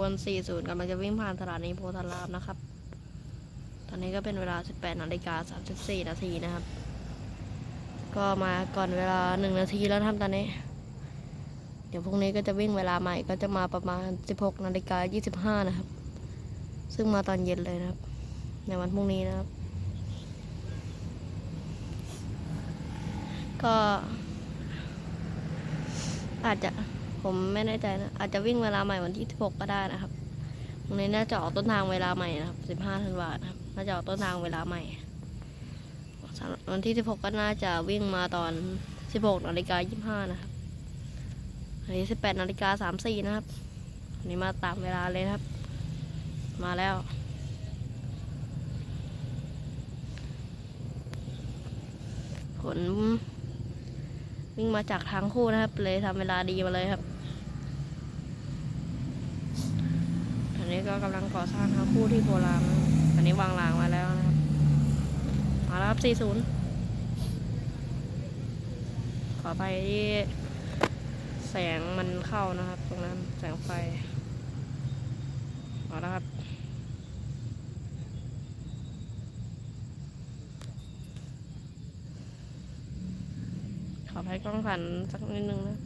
วน40กำลังจะวิ่งผ่านสถานีโพธารามนะครับ ตอนนี้ก็เป็นเวลา 18นาฬิกา34นาทีนะครับ ก็มาก่อนเวลา 1 นาทีแล้วนะครับตอนนี้ เดี๋ยวพรุ่งนี้ก็จะวิ่งเวลาใหม่ก็จะมาประมาณ 16นาฬิกา25นะครับ ซึ่งมาตอนเย็นเลยนะครับ ในวันพรุ่งนี้นะครับ ก็อาจจะ ผมไม่แน่ใจนะ อาจจะวิ่งเวลาใหม่วันที่16ก็ได้นะครับวันนี้น่าจะออกต้นทางเวลาใหม่นะครับ15ธันวาคมนะครับน่าจะออกต้นทางเวลาใหม่วันที่ 16 ก็น่าจะวิ่งมาตอน 16นาฬิกา25 นะครับอันนี้ 18นาฬิกา34 นะครับอันนี้มาตามเวลาเลยครับ มาแล้วผลวิ่งมาจากทางคู่นะครับ เลยทำเวลาดีมาเลยครับ อันนี้ ก็กำลังก่อสร้างทางคู่ที่โพลามอันนี้วางรางมาแล้วนะครับ มาแล้วครับ 40 ขอไปที่แสงมันเข้านะครับ ตรงนั้นแสงไฟ มาแล้วครับขอให้กล้องผ่านสักนิดนึงนะ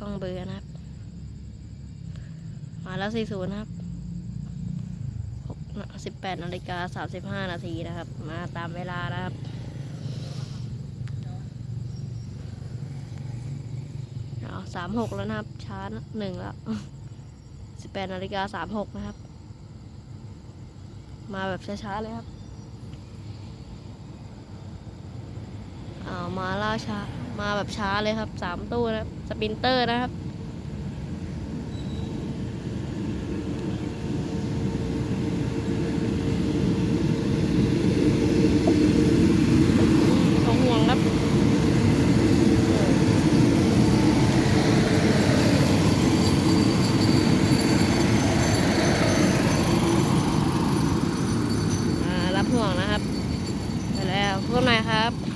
กล้องเบอร์นะครับ มาแล้ว40นะครับ6 18นาฬิกา35นาทีนะครับ มาตามเวลานะครับสามหกแล้วนะครับ ช้านหนึ่งแล้วสิบแปดนาฬิกาสามหกนะครับ มาแบบช้าๆเลยครับามาล่าช้ามาแบบช้าเลยครับสามตู้นะสปินเตอร์นะครับรับห่วงนะครับ ไปแล้วเพิ่มหน่ยครับ